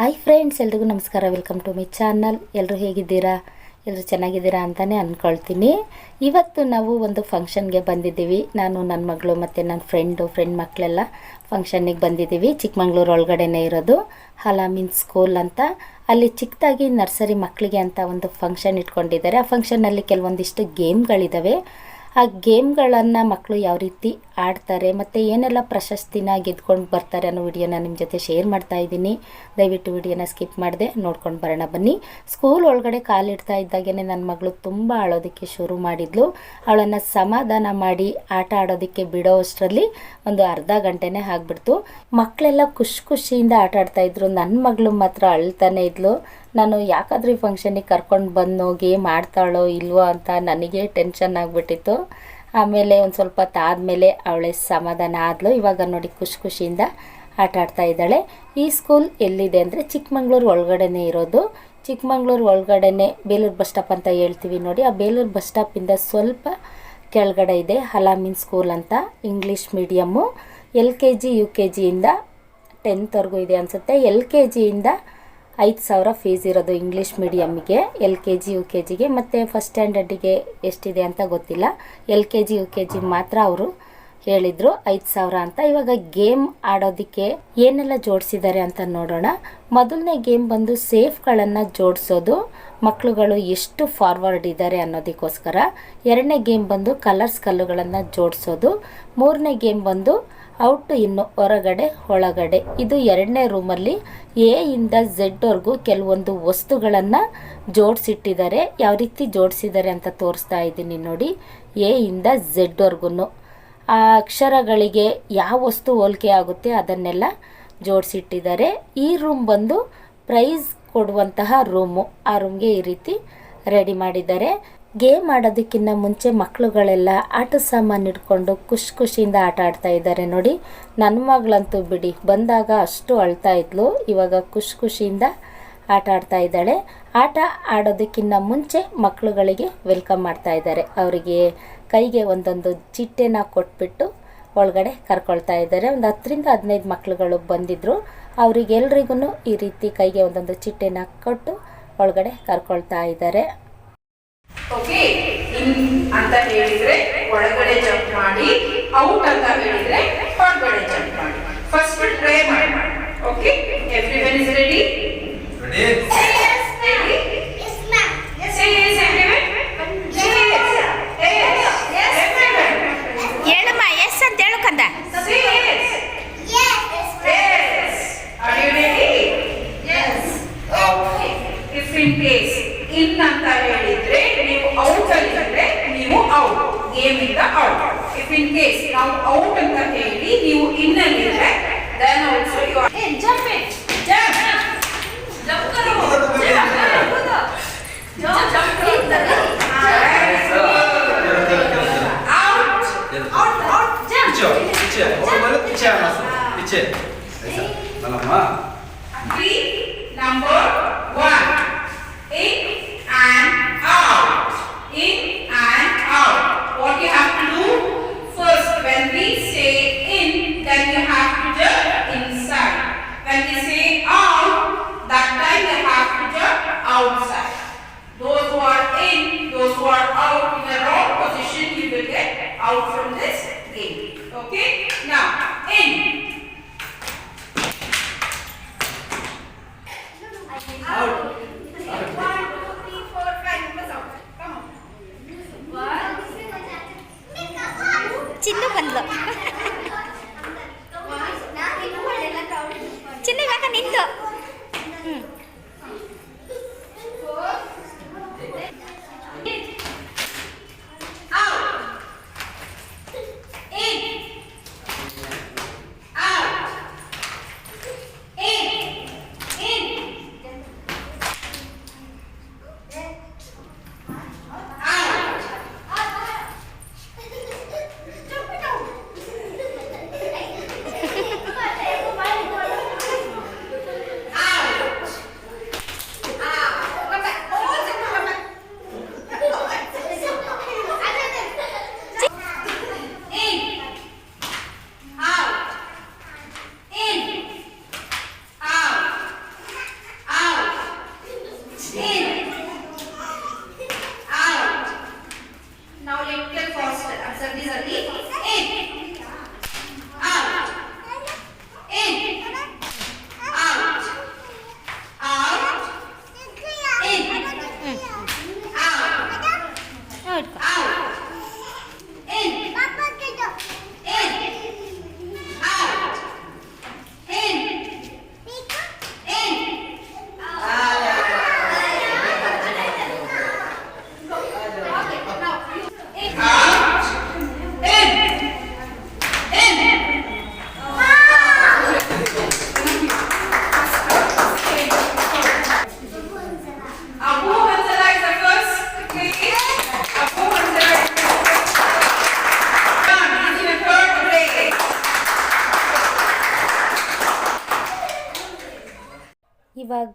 Hi friends ಎಲ್ರಿಗೂ ನಮಸ್ಕಾರ. Welcome to my channel ಎಲ್ಲರೂ ಹೇಗಿದ್ದೀರಾ? ಎಲ್ಲರೂ ಚೆನ್ನಾಗಿದ್ದೀರಾ ಅಂತಲೇ ಅಂದ್ಕೊಳ್ತೀನಿ ಇವತ್ತು ನಾವು ಒಂದು ಫಂಕ್ಷನ್ಗೆ ಬಂದಿದ್ದೀವಿ. ನಾನು ನನ್ನ ಮಗಳು ಮತ್ತು ನನ್ನ ಫ್ರೆಂಡು ಫ್ರೆಂಡ್ ಮಕ್ಕಳೆಲ್ಲ ಫಂಕ್ಷನ್ನಿಗೆ ಬಂದಿದ್ದೀವಿ. ಚಿಕ್ಕಮಂಗ್ಳೂರು ಒಳಗಡೆನೇ ಇರೋದು. ಹಲಾಮಿನ್ ಸ್ಕೂಲ್ ಅಂತ. ಅಲ್ಲಿ ಚಿಕ್ಕದಾಗಿ ನರ್ಸರಿ ಮಕ್ಕಳಿಗೆ ಅಂತ ಒಂದು ಫಂಕ್ಷನ್ ಇಟ್ಕೊಂಡಿದ್ದಾರೆ. ಆ ಫಂಕ್ಷನ್ನಲ್ಲಿ ಕೆಲವೊಂದಿಷ್ಟು ಗೇಮ್ಗಳಿದ್ದಾವೆ ಆ ಗೇಮ್ಗಳನ್ನು ಮಕ್ಕಳು ಯಾವ ರೀತಿ ಆಡ್ತಾರೆ ಮತ್ತು ಏನೆಲ್ಲ ಪ್ರಶಸ್ತಿನ ಗೆದ್ಕೊಂಡು ಬರ್ತಾರೆ ಅನ್ನೋ ವಿಡಿಯೋನ ನಿಮ್ಮ ಜೊತೆ ಶೇರ್ ಮಾಡ್ತಾ ಇದ್ದೀನಿ. ದಯವಿಟ್ಟು ವಿಡಿಯೋನ ಸ್ಕಿಪ್ ಮಾಡಿದೆ ನೋಡ್ಕೊಂಡು ಬರೋಣ ಬನ್ನಿ. ಸ್ಕೂಲ್ ಒಳಗಡೆ ಕಾಲಿಡ್ತಾ ಇದ್ದಾಗೇ ನನ್ನ ಮಗಳು ತುಂಬ ಆಳೋದಕ್ಕೆ ಶುರು ಮಾಡಿದ್ಲು. ಅವಳನ್ನು ಸಮಾಧಾನ ಮಾಡಿ ಆಟ ಆಡೋದಕ್ಕೆ ಬಿಡೋ ಅಷ್ಟರಲ್ಲಿ ಒಂದು ಅರ್ಧ ಗಂಟೆನೇ ಆಗ್ಬಿಡ್ತು. ಮಕ್ಕಳೆಲ್ಲ ಖುಷಿ ಖುಷಿಯಿಂದ ಆಟ ಆಡ್ತಾಯಿದ್ರು ನನ್ನ ಮಗಳು ಮಾತ್ರ ಅಳ್ತಾನೆ ಇದ್ಲು. ನಾನು ಯಾಕಾದರೂ ಈ ಫಂಕ್ಷನಿಗೆ ಕರ್ಕೊಂಡು ಬಂದು ಗೇಮ್ ಆಡ್ತಾಳೋ ಇಲ್ವೋ ಅಂತ ನನಗೆ ಟೆನ್ಷನ್ ಆಗಿಬಿಟ್ಟಿತ್ತು. ಆಮೇಲೆ ಒಂದು ಸ್ವಲ್ಪ ತಾದ್ಮೇಲೆ ಅವಳೆ ಸಮಾಧಾನ ಆದಳು ಇವಾಗ ನೋಡಿ ಖುಷಿ ಖುಷಿಯಿಂದ ಆಟ ಆಡ್ತಾ ಇದ್ದಾಳೆ. ಈ ಸ್ಕೂಲ್ ಎಲ್ಲಿದೆ ಅಂದರೆ ಚಿಕ್ಕಮಂಗ್ಳೂರು ಒಳಗಡೆನೇ ಇರೋದು. ಚಿಕ್ಕಮಂಗ್ಳೂರು ಒಳಗಡೆನೆ ಬೇಲೂರು ಬಸ್ ಸ್ಟಾಪ್ ಅಂತ ಹೇಳ್ತೀವಿ ನೋಡಿ. ಆ ಬೇಲೂರು ಬಸ್ ಸ್ಟಾಪಿಂದ ಸ್ವಲ್ಪ ಕೆಳಗಡೆ ಇದೆ ಹಲಾಮಿನ್ ಸ್ಕೂಲ್ ಅಂತ English medium L K G, U K ಜಿಯಿಂದ ಟೆಂತ್ವರೆಗೂ ಇದೆ ಅನಿಸುತ್ತೆ. ಎಲ್ ಕೆ ಜಿಯಿಂದ ಐದು ಸಾವಿರ ಫೀಸ್ ಇರೋದು English ಮೀಡಿಯಮ್ಗೆ L K G U K ಜಿಗೆ ಮತ್ತು ಫಸ್ಟ್ ಸ್ಟ್ಯಾಂಡರ್ಡಿಗೆ ಎಷ್ಟಿದೆ ಅಂತ ಗೊತ್ತಿಲ್ಲ. L K G U K G ಮಾತ್ರ ಅವರು ಹೇಳಿದರು, ಐದು ಸಾವಿರ ಅಂತ. ಇವಾಗ ಗೇಮ್ ಆಡೋದಕ್ಕೆ ಏನೆಲ್ಲ ಜೋಡಿಸಿದ್ದಾರೆ ಅಂತ ನೋಡೋಣ. ಮೊದಲನೇ ಗೇಮ್ ಬಂದು ಸೇಫ್ಗಳನ್ನು ಜೋಡಿಸೋದು ಮಕ್ಕಳುಗಳು ಎಷ್ಟು ಫಾರ್ವರ್ಡ್ ಇದ್ದಾರೆ ಅನ್ನೋದಕ್ಕೋಸ್ಕರ. ಎರಡನೇ ಗೇಮ್ ಬಂದು ಕಲರ್ಸ್ ಕಲ್ಲುಗಳನ್ನು ಜೋಡಿಸೋದು. ಮೂರನೇ ಗೇಮ್ ಬಂದು ಔಟ್ ಇನ್ನು ಹೊರಗಡೆ, ಒಳಗಡೆ. ಇದು ಎರಡನೇ ರೂಮಲ್ಲಿ ಎ ಇಂದ ಝೆಡ್ವರೆಗೂ ಕೆಲವೊಂದು ವಸ್ತುಗಳನ್ನು ಜೋಡಿಸಿಟ್ಟಿದ್ದಾರೆ. ಯಾವ ರೀತಿ ಜೋಡಿಸಿದ್ದಾರೆ ಅಂತ ತೋರಿಸ್ತಾ ಇದ್ದೀನಿ ನೋಡಿ. ಎ ಇಂದ ಝೆಡ್ವರೆಗೂ ಆ ಅಕ್ಷರಗಳಿಗೆ ಯಾವ ವಸ್ತು ಹೋಲಿಕೆ ಆಗುತ್ತೆ ಅದನ್ನೆಲ್ಲ ಜೋಡಿಸಿಟ್ಟಿದ್ದಾರೆ. ಈ ರೂಮ್ ಬಂದು ಪ್ರೈಸ್ ಕೊಡುವಂತಹ ರೂಮು. ಆ ರೂಮ್ಗೆ ಈ ರೀತಿ ರೆಡಿ ಮಾಡಿದ್ದಾರೆ. ಗೇಮ್ ಆಡೋದಕ್ಕಿಂತ ಮುಂಚೆ ಮಕ್ಕಳುಗಳೆಲ್ಲ ಆಟ ಸಾಮಾನು ಇಟ್ಕೊಂಡು ಖುಷಿ ಖುಷಿಯಿಂದ ಆಟ ಆಡ್ತಾ ಇದ್ದಾರೆ ನೋಡಿ. ನನ್ನ ಮಗಳಂತೂ ಬಿಡಿ, ಬಂದಾಗ ಅಷ್ಟು ಅಳ್ತಾ ಇದ್ಲು, ಇವಾಗ ಖುಷಿ ಖುಷಿಯಿಂದ ಆಟ ಆಡ್ತಾ ಇದ್ದಾಳೆ. ಆಟ ಆಡೋದಕ್ಕಿಂತ ಮುಂಚೆ ಮಕ್ಕಳುಗಳಿಗೆ ವೆಲ್ಕಮ್ ಮಾಡ್ತಾ ಇದ್ದಾರೆ. ಅವರಿಗೆ ಕೈಗೆ ಒಂದೊಂದು ಚಿಟ್ಟೆನ ಕೊಟ್ಬಿಟ್ಟು ಒಳಗಡೆ ಕರ್ಕೊಳ್ತಾ ಇದ್ದಾರೆ. ಒಂದು ಹತ್ತರಿಂದ ಹದಿನೈದು ಮಕ್ಕಳುಗಳು ಬಂದಿದ್ದರು ಅವರಿಗೆಲ್ರಿಗೂ ಈ ರೀತಿ ಕೈಗೆ ಒಂದೊಂದು ಚಿಟ್ಟೆನ ಕೊಟ್ಟು ಒಳಗಡೆ ಕರ್ಕೊಳ್ತಾ ಇದ್ದಾರೆ. ಓಕೆ ಇನ್ ಅಂತ ಹೇಳಿದ್ರೆ ಒಳಗಡೆ ಜಂಪ್ ಮಾಡಿ ಔಟ್ ಅಂತ ಹೇಳಿದ್ರೆ ಹೊರಗಡೆ ಜಂಪ್ ಮಾಡಿ. ಫಸ್ಟ್ ಟ್ರೈ ಮಾಡಿ. Okay everyone is ready Ready? ಹೇಳಮ್ಮ ಎಸ್ ಅಂತ ಹೇಳು ಕಂದ ಇನ್ ಅಂತ ಹೇಳಿದ್ರೆ ನೀವು ಔಟ್ ಅಲ್ಲಿದ್ರೆ ನೀವು ಔಟ್ ಗೇಮ್ ಇಂದ ಔಟ್ ಇಫ್ ಇನ್ ಕೇಸ್ ನಾವು ಔಟ್ ಅಂತ ಹೇಳಿ ನೀವು in ಅಲ್ಲಿದ್ರೆ then also you are jump it jump jump Karo jump jump out out jump Piche, piche. Ahora piche amas. Piche. Esa. Malama. Three, number out from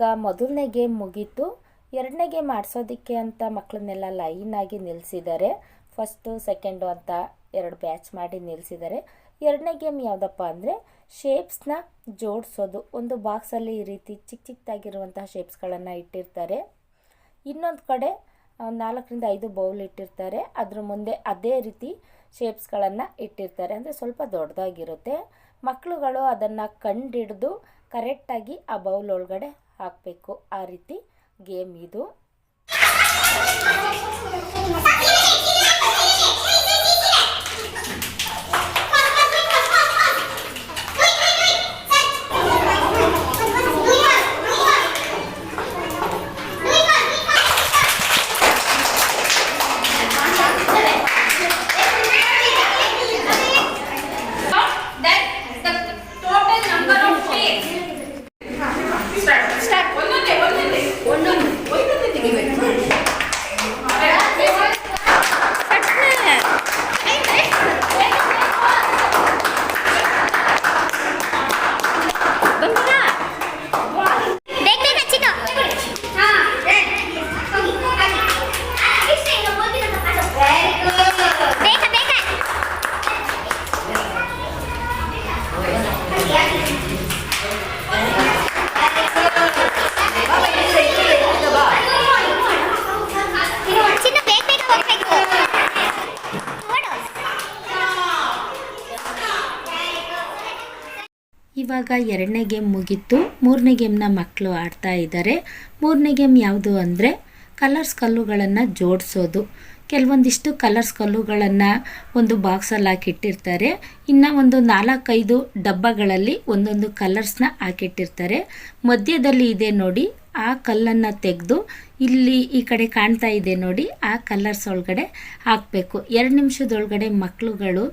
ಇವಾಗ ಮೊದಲನೇ game ಮುಗೀತು. ಎರಡನೇ game ಆಡಿಸೋದಕ್ಕೆ ಅಂತ ಮಕ್ಕಳನ್ನೆಲ್ಲ ಲೈನಾಗಿ ನಿಲ್ಲಿಸಿದ್ದಾರೆ ಫಸ್ಟು ಸೆಕೆಂಡು ಅಂತ ಎರಡು batch ಮಾಡಿ ನಿಲ್ಲಿಸಿದ್ದಾರೆ ಎರಡನೇ ಗೇಮ್ ಯಾವುದಪ್ಪ ಅಂದರೆ ಶೇಪ್ಸ್ನ ಜೋಡಿಸೋದು. ಒಂದು ಬಾಕ್ಸಲ್ಲಿ ಈ ರೀತಿ ಚಿಕ್ಕ ಚಿಕ್ಕದಾಗಿರುವಂತಹ ಶೇಪ್ಸ್ಗಳನ್ನು ಇಟ್ಟಿರ್ತಾರೆ. ಇನ್ನೊಂದು ಕಡೆ ನಾಲ್ಕರಿಂದ ಐದು ಬೌಲ್ ಇಟ್ಟಿರ್ತಾರೆ. ಅದ್ರ ಮುಂದೆ ಅದೇ ರೀತಿ ಶೇಪ್ಸ್ಗಳನ್ನು ಇಟ್ಟಿರ್ತಾರೆ. ಅಂದರೆ ಸ್ವಲ್ಪ ದೊಡ್ಡದಾಗಿರುತ್ತೆ. ಮಕ್ಕಳುಗಳು ಅದನ್ನು ಕಂಡಿಡಿದು ಕರೆಕ್ಟಾಗಿ ಆ ಬೌಲ್ ಒಳಗಡೆ ಹಾಕಬೇಕು. ಆ ರೀತಿ ಗೇಮ್ ಇದು. ಇವಾಗ ಎರಡನೇ ಗೇಮ್ ಮುಗಿತು. ಮೂರನೇ ಗೇಮ್ನ ಮಕ್ಕಳು ಆಡ್ತಾ ಇದ್ದಾರೆ ಮೂರನೇ ಗೇಮ್ ಯಾವುದು ಅಂದರೆ ಕಲರ್ಸ್ ಕಲ್ಲುಗಳನ್ನು ಜೋಡಿಸೋದು. ಕೆಲವೊಂದಿಷ್ಟು ಕಲರ್ಸ್ ಕಲ್ಲುಗಳನ್ನು ಒಂದು ಬಾಕ್ಸಲ್ಲಿ ಹಾಕಿಟ್ಟಿರ್ತಾರೆ. ಇನ್ನು ಒಂದು ನಾಲ್ಕೈದು ಡಬ್ಬಗಳಲ್ಲಿ ಒಂದೊಂದು ಕಲರ್ಸ್ನ ಹಾಕಿಟ್ಟಿರ್ತಾರೆ. ಮಧ್ಯದಲ್ಲಿ ಇದೆ ನೋಡಿ, ಆ ಕಲ್ಲನ್ನು ತೆಗೆದು ಇಲ್ಲಿ ಈ ಕಡೆ ಕಾಣ್ತಾ ಇದೆ ನೋಡಿ, ಆ ಕಲರ್ಸ್ ಒಳಗಡೆ ಹಾಕಬೇಕು. ಎರಡು ನಿಮಿಷದೊಳಗಡೆ ಮಕ್ಕಳುಗಳು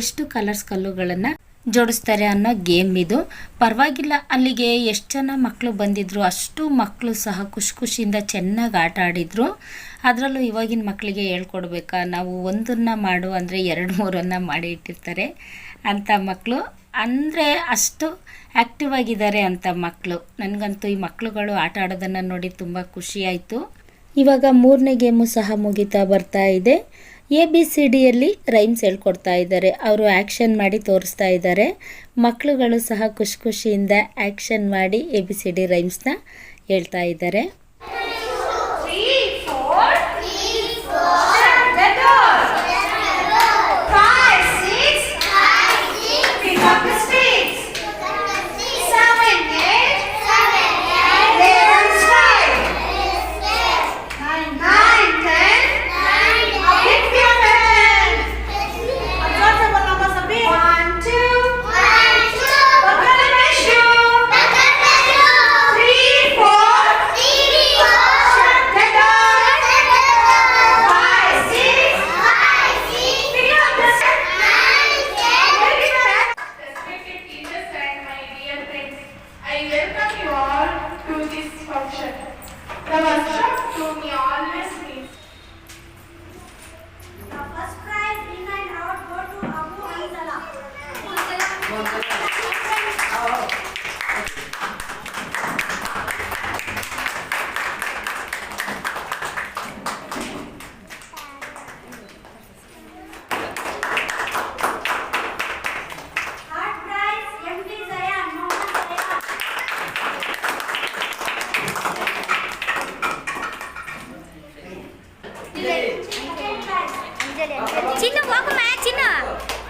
ಎಷ್ಟು ಕಲರ್ಸ್ ಕಲ್ಲುಗಳನ್ನು ಜೋಡಿಸ್ತಾರೆ ಅನ್ನೋ ಗೇಮ್ ಇದು. ಪರವಾಗಿಲ್ಲ, ಅಲ್ಲಿಗೆ ಎಷ್ಟು ಜನ ಮಕ್ಕಳು ಬಂದಿದ್ರು, ಅಷ್ಟು ಮಕ್ಕಳು ಸಹ ಖುಷಿ ಖುಷಿಯಿಂದ ಚೆನ್ನಾಗಿ ಆಟ ಆಡಿದರು. ಅದರಲ್ಲೂ ಇವಾಗಿನ ಮಕ್ಕಳಿಗೆ ಹೇಳ್ಕೊಡ್ಬೇಕಾ, ನಾವು ಒಂದನ್ನು ಮಾಡು ಅಂದರೆ ಎರಡು ಮೂರನ್ನು ಮಾಡಿ ಇಟ್ಟಿರ್ತಾರೆ ಅಂಥ ಮಕ್ಕಳು ಅಂದರೆ ಅಷ್ಟು ಆ್ಯಕ್ಟಿವ್ ಆಗಿದ್ದಾರೆ ಅಂತ ಮಕ್ಕಳು ನನಗಂತೂ ಈ ಮಕ್ಕಳುಗಳು ಆಟ ಆಡೋದನ್ನು ನೋಡಿ ತುಂಬ ಖುಷಿಯಾಯಿತು ಇವಾಗ ಮೂರನೇ ಗೇಮು ಸಹ ಮುಗಿತಾ ಬರ್ತಾ ಇದೆ. ಎ ಬಿ ಸಿ ಡಿಯಲ್ಲಿ ರೈಮ್ಸ್ ಹೇಳ್ಕೊಡ್ತಾ ಇದ್ದಾರೆ. ಅವರು ಆ್ಯಕ್ಷನ್ ಮಾಡಿ ತೋರಿಸ್ತಾ ಇದ್ದಾರೆ. ಮಕ್ಕಳುಗಳು ಸಹ ಖುಷಿ ಖುಷಿಯಿಂದ ಆ್ಯಕ್ಷನ್ ಮಾಡಿ ಎ ಬಿ ಸಿ ಡಿ ರೈಮ್ಸ್ನ ಹೇಳ್ತಾ ಇದ್ದಾರೆ. 金的，黄的，买金的。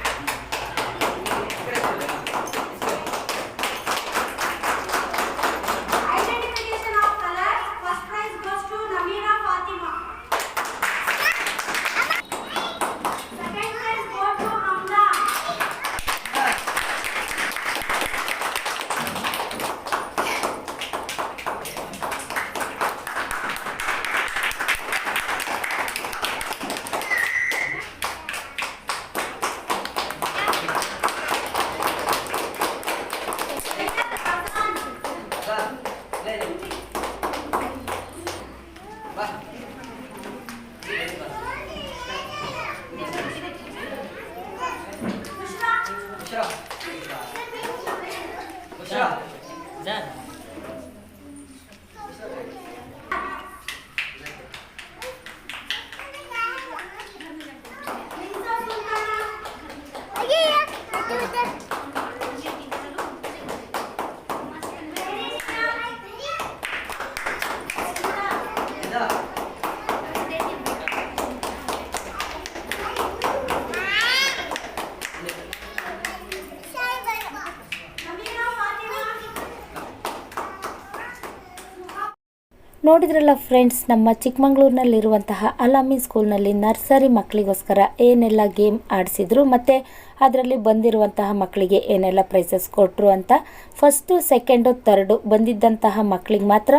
ನೋಡಿದ್ರಲ್ಲ ಫ್ರೆಂಡ್ಸ್ ನಮ್ಮ ಚಿಕ್ಕಮಂಗ್ಳೂರಿನಲ್ಲಿರುವಂತಹ ಅಲಾಮಿ ಸ್ಕೂಲ್ನಲ್ಲಿ ನರ್ಸರಿ ಮಕ್ಕಳಿಗೋಸ್ಕರ ಏನೆಲ್ಲ ಗೇಮ್ ಆಡಿಸಿದ್ರು ಮತ್ತು ಅದರಲ್ಲಿ ಬಂದಿರುವಂತಹ ಮಕ್ಕಳಿಗೆ ಏನೆಲ್ಲ ಪ್ರೈಸಸ್ ಕೊಟ್ಟರು ಅಂತ ಫಸ್ಟು ಸೆಕೆಂಡು ತರ್ಡು ಬಂದಿದ್ದಂತಹ ಮಕ್ಕಳಿಗೆ ಮಾತ್ರ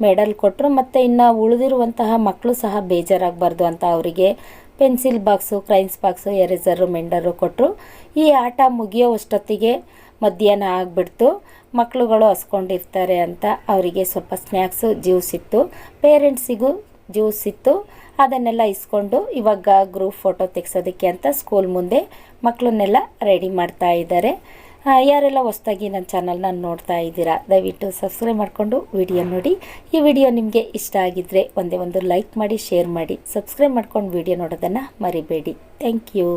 ಮೆಡಲ್ ಕೊಟ್ಟರು ಮತ್ತು ಇನ್ನು ಉಳಿದಿರುವಂತಹ ಮಕ್ಕಳು ಸಹ ಬೇಜಾರಾಗಬಾರ್ದು ಅಂತ ಅವರಿಗೆ pencil box crayons box eraser ಮೆಂಡರು ಕೊಟ್ಟರು ಈ ಆಟ ಮುಗಿಯೋವಷ್ಟೊತ್ತಿಗೆ ಮಧ್ಯಾಹ್ನ ಆಗಿಬಿಡ್ತು. ಮಕ್ಕಳುಗಳು ಹಸ್ಕೊಂಡಿರ್ತಾರೆ ಅಂತ ಅವರಿಗೆ ಸ್ವಲ್ಪ ಸ್ನ್ಯಾಕ್ಸು ಜ್ಯೂಸ್ ಇತ್ತು. ಪೇರೆಂಟ್ಸಿಗೂ ಜ್ಯೂಸ್ ಇತ್ತು. ಅದನ್ನೆಲ್ಲ ಇಸ್ಕೊಂಡು ಇವಾಗ ಗ್ರೂಪ್ ಫೋಟೋ ತೆಗ್ಸೋದಕ್ಕೆ ಅಂತ ಸ್ಕೂಲ್ ಮುಂದೆ ಮಕ್ಕಳನ್ನೆಲ್ಲ ರೆಡಿ ಮಾಡ್ತಾ ಇದ್ದಾರೆ. ಯಾರೆಲ್ಲ ಹೊಸ್ದಾಗಿ ನನ್ನ ಚಾನಲ್ನ ನೋಡ್ತಾ ಇದ್ದೀರಾ, ದಯವಿಟ್ಟು ಸಬ್ಸ್ಕ್ರೈಬ್ ಮಾಡಿಕೊಂಡು ವಿಡಿಯೋ ನೋಡಿ. ಈ ವಿಡಿಯೋ ನಿಮಗೆ ಇಷ್ಟ ಆಗಿದ್ದರೆ ಒಂದೇ ಒಂದು ಲೈಕ್ ಮಾಡಿ ಶೇರ್ ಮಾಡಿ ಸಬ್ಸ್ಕ್ರೈಬ್ ಮಾಡ್ಕೊಂಡು ವಿಡಿಯೋ ನೋಡೋದನ್ನು ಮರಿಬೇಡಿ. Thank you